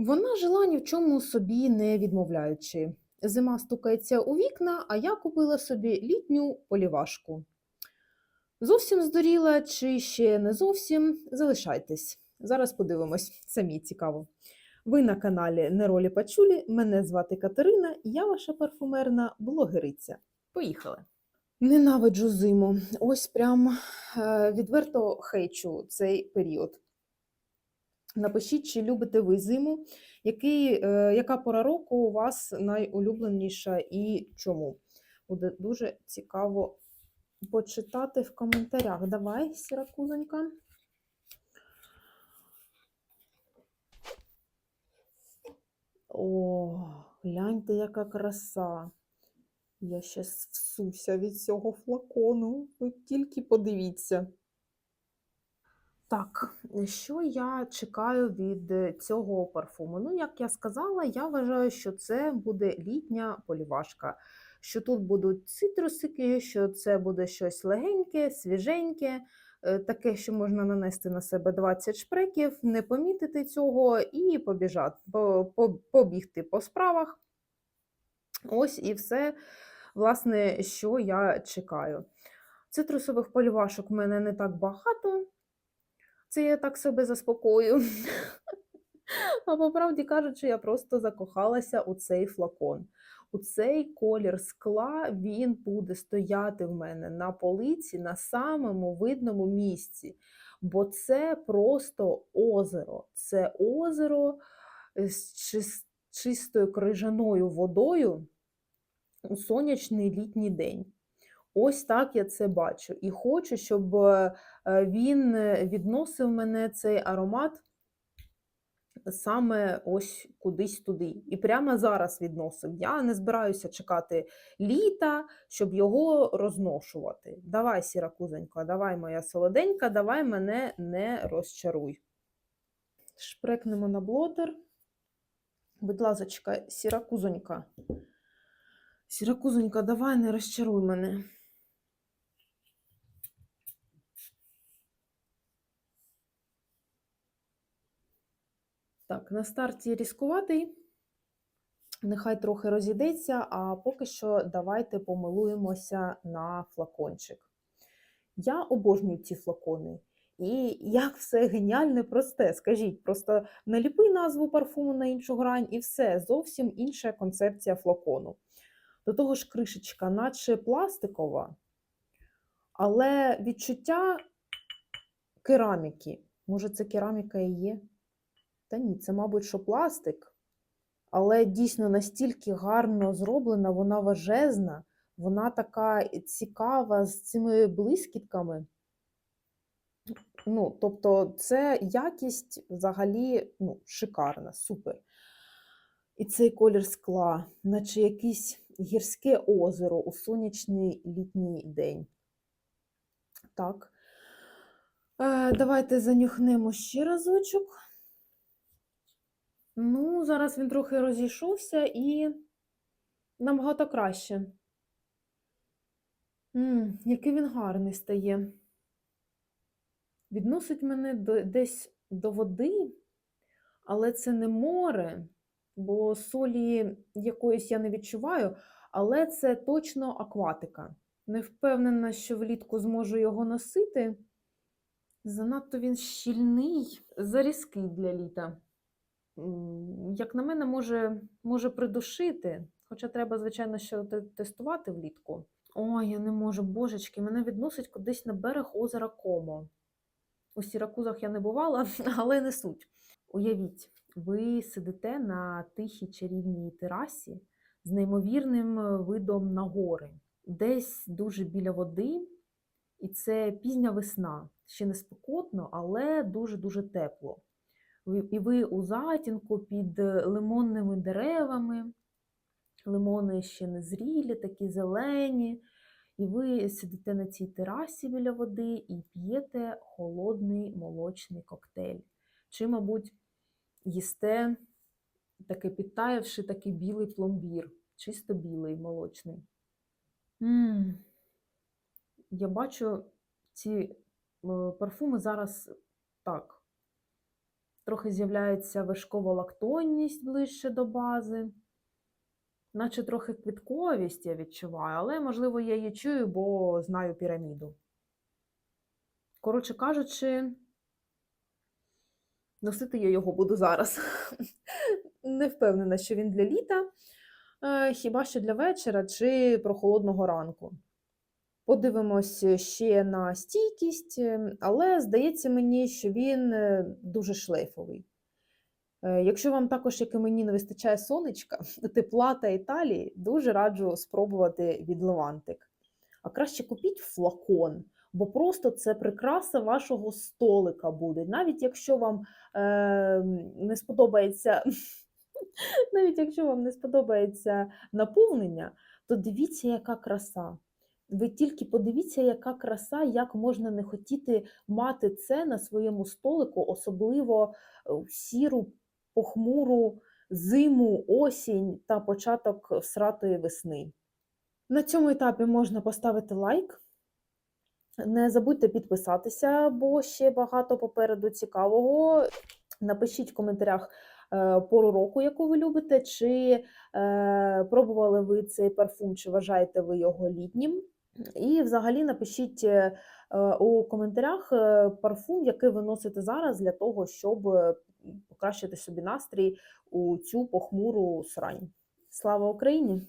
Вона жила ні в чому собі не відмовляючи. Зима стукається у вікна, а я купила собі літню полівашку. Зовсім здуріла чи ще не зовсім? Залишайтесь. Зараз подивимось, самі цікаво. Ви на каналі Неролі Пачулі. Мене звати Катерина, я ваша парфумерна блогериця. Поїхали! Ненавиджу зиму. Ось прям е, відверто хейчу цей період. Напишіть, чи любите ви зиму, який, е, яка пора року у вас найулюбленіша і чому? Буде дуже цікаво почитати в коментарях. Давай, сіракузонька. О, гляньте, яка краса. Я щас всуся від цього флакону. Ви тільки подивіться. Так, що я чекаю від е, цього парфуму? Ну, як я сказала, я вважаю, що це буде літня полівашка. Що тут будуть цитрусики, що це буде щось легеньке, свіженьке, е, таке, що можна нанести на себе 20 шпреків, не помітити цього і побіжати, по- по- побігти по справах. Ось і все, власне, що я чекаю. Цитрусових полівашок в мене не так багато. Це я так себе заспокою. А по правді кажучи, я просто закохалася у цей флакон. У цей колір скла він буде стояти в мене на полиці на самому видному місці. Бо це просто озеро. Це озеро е, з чистою крижаною водою у сонячний літній день. Ось так я це бачу. І хочу, щоб е, е, він е, відносив мене цей аромат саме ось кудись туди. І прямо зараз відносив. Я не збираюся чекати літа, щоб його розношувати. Давай, сіракузонька, давай, моя солоденька, давай мене не розчаруй. Шпрекнемо на блотер. Будь ласочка, сіракузонька. Сіракузонька, давай не розчаруй мене. Так, на старті різкуватий. Нехай трохи розійдеться, а поки що давайте помилуємося на флакончик. Я обожнюю ці флакони. І як все геніальне просте. Скажіть, просто наліпи назву парфуму на іншу грань, і все, зовсім інша концепція флакону. До того ж, кришечка, наче пластикова, але відчуття кераміки. Може, це кераміка і є? Та ні, це, мабуть, що пластик. Але дійсно настільки гарно зроблена, вона важезна, вона така цікава з цими блискітками. Ну, тобто, це якість взагалі ну, шикарна, супер. І цей колір скла, наче якесь гірське озеро у сонячний літній день. Так. Е, давайте занюхнемо ще разочок. Ну, зараз він трохи розійшовся і набагато краще. М, який він гарний стає. Відносить мене до, десь до води, але це не море, бо солі якоїсь я не відчуваю, але це точно акватика. Не впевнена, що влітку зможу його носити. Занадто він щільний, зарізкий для літа. Як на мене, може, може придушити, хоча треба, звичайно, що тестувати влітку. Ой, я не можу, божечки, мене відносить кудись на берег озера Комо. У Сіракузах я не бувала, але не суть. Уявіть, ви сидите на тихій чарівній терасі з неймовірним е, видом на гори, десь дуже біля води, і це пізня весна. Ще не спекотно, але дуже-дуже тепло. І ви у затінку під е, лимонними деревами, лимони ще не зрілі, такі зелені. І ви сидите на цій терасі біля води і п'єте холодний молочний коктейль. Чи, мабуть, їсте таке підтаявши такий білий пломбір, чисто білий молочний. м Я бачу ці е, парфуми зараз так, Трохи з'являється вершково-лактонність ближче до бази. Наче трохи квітковість я відчуваю, але, можливо, я її чую, бо знаю піраміду. Коротше кажучи, носити я його буду зараз. Не впевнена, що він для літа, е, хіба що для вечора чи прохолодного ранку. Подивимось ще на стійкість, е, але здається мені, що він е, дуже шлейфовий. Е, Якщо вам також, як і мені, не вистачає сонечка, тепла та Італії, дуже раджу спробувати від Левантик. А краще купіть флакон, бо просто це прикраса вашого столика буде. Навіть якщо вам е, не сподобається, навіть якщо вам не сподобається наповнення, то дивіться, яка краса. Ви тільки подивіться, яка краса, як можна не хотіти мати це на своєму столику, особливо е, в сіру, похмуру зиму, осінь та початок всратої весни. На цьому етапі можна поставити лайк. Не забудьте підписатися, бо ще багато попереду цікавого. Напишіть в коментарях е, пору року, яку ви любите, чи е, пробували ви цей парфум, чи вважаєте ви його літнім. І взагалі напишіть е, у коментарях е, парфум, який ви носите зараз для того, щоб е, покращити собі настрій у цю похмуру срань. Слава Україні!